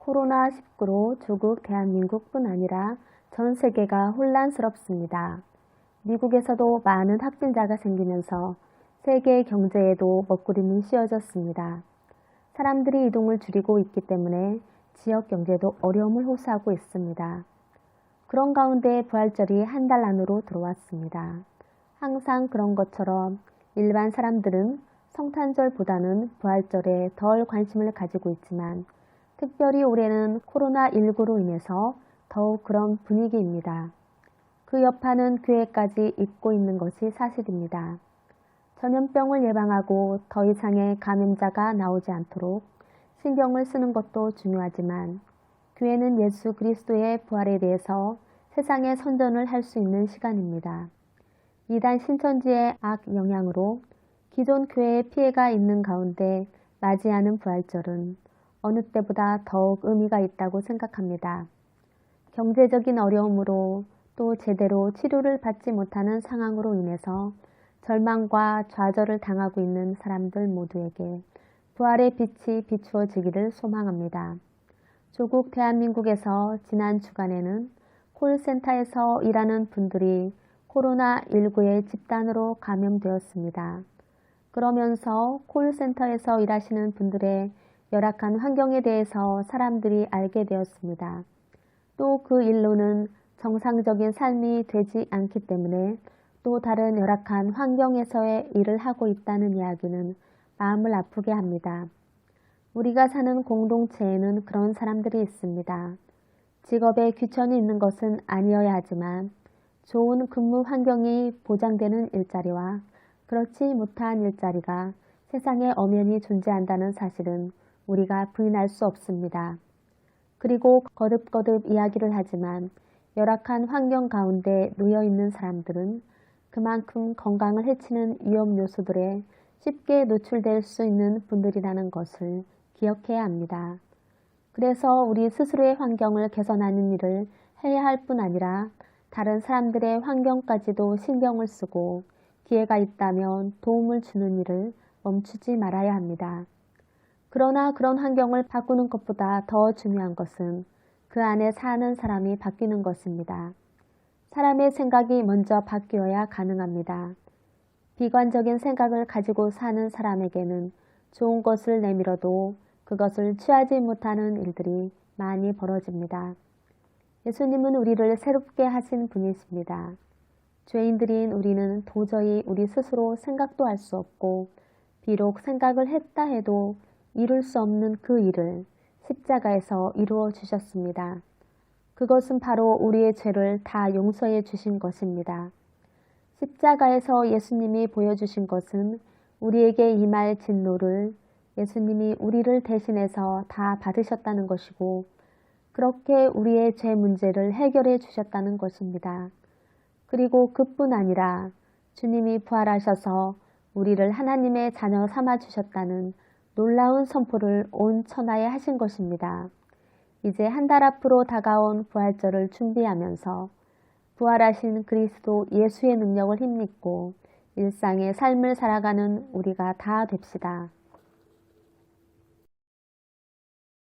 코로나19로 조국 대한민국뿐 아니라 전 세계가 혼란스럽습니다. 미국에서도 많은 확진자가 생기면서 세계 경제에도 먹구름이 씌워졌습니다. 사람들이 이동을 줄이고 있기 때문에 지역 경제도 어려움을 호소하고 있습니다. 그런 가운데 부활절이 한 달 안으로 들어왔습니다. 항상 그런 것처럼 일반 사람들은 성탄절보다는 부활절에 덜 관심을 가지고 있지만 특별히 올해는 코로나19로 인해서 더욱 그런 분위기입니다. 그 여파는 교회까지 잇고 있는 것이 사실입니다. 전염병을 예방하고 더 이상의 감염자가 나오지 않도록 신경을 쓰는 것도 중요하지만 교회는 예수 그리스도의 부활에 대해서 세상에 선전을 할 수 있는 시간입니다. 이단 신천지의 악 영향으로 기존 교회에 피해가 있는 가운데 맞이하는 부활절은 어느 때보다 더욱 의미가 있다고 생각합니다. 경제적인 어려움으로 또 제대로 치료를 받지 못하는 상황으로 인해서 절망과 좌절을 당하고 있는 사람들 모두에게 부활의 빛이 비추어지기를 소망합니다. 조국 대한민국에서 지난 주간에는 콜센터에서 일하는 분들이 코로나19의 집단으로 감염되었습니다. 그러면서 콜센터에서 일하시는 분들의 열악한 환경에 대해서 사람들이 알게 되었습니다. 또 그 일로는 정상적인 삶이 되지 않기 때문에 또 다른 열악한 환경에서의 일을 하고 있다는 이야기는 마음을 아프게 합니다. 우리가 사는 공동체에는 그런 사람들이 있습니다. 직업에 귀천이 있는 것은 아니어야 하지만 좋은 근무 환경이 보장되는 일자리와 그렇지 못한 일자리가 세상에 엄연히 존재한다는 사실은 우리가 부인할 수 없습니다. 그리고 거듭거듭 이야기를 하지만 열악한 환경 가운데 놓여 있는 사람들은 그만큼 건강을 해치는 위험 요소들에 쉽게 노출될 수 있는 분들이라는 것을 기억해야 합니다. 그래서 우리 스스로의 환경을 개선하는 일을 해야 할 뿐 아니라 다른 사람들의 환경까지도 신경을 쓰고 기회가 있다면 도움을 주는 일을 멈추지 말아야 합니다. 그러나 그런 환경을 바꾸는 것보다 더 중요한 것은 그 안에 사는 사람이 바뀌는 것입니다. 사람의 생각이 먼저 바뀌어야 가능합니다. 비관적인 생각을 가지고 사는 사람에게는 좋은 것을 내밀어도 그것을 취하지 못하는 일들이 많이 벌어집니다. 예수님은 우리를 새롭게 하신 분이십니다. 죄인들인 우리는 도저히 우리 스스로 생각도 할 수 없고 비록 생각을 했다 해도 이룰 수 없는 그 일을 십자가에서 이루어 주셨습니다. 그것은 바로 우리의 죄를 다 용서해 주신 것입니다. 십자가에서 예수님이 보여주신 것은 우리에게 임할 진노를 예수님이 우리를 대신해서 다 받으셨다는 것이고 그렇게 우리의 죄 문제를 해결해 주셨다는 것입니다. 그리고 그뿐 아니라 주님이 부활하셔서 우리를 하나님의 자녀 삼아 주셨다는 놀라운 선포를 온 천하에 하신 것입니다. 이제 한 달 앞으로 다가온 부활절을 준비하면서 부활하신 그리스도 예수의 능력을 힘입고 일상의 삶을 살아가는 우리가 다 됩시다.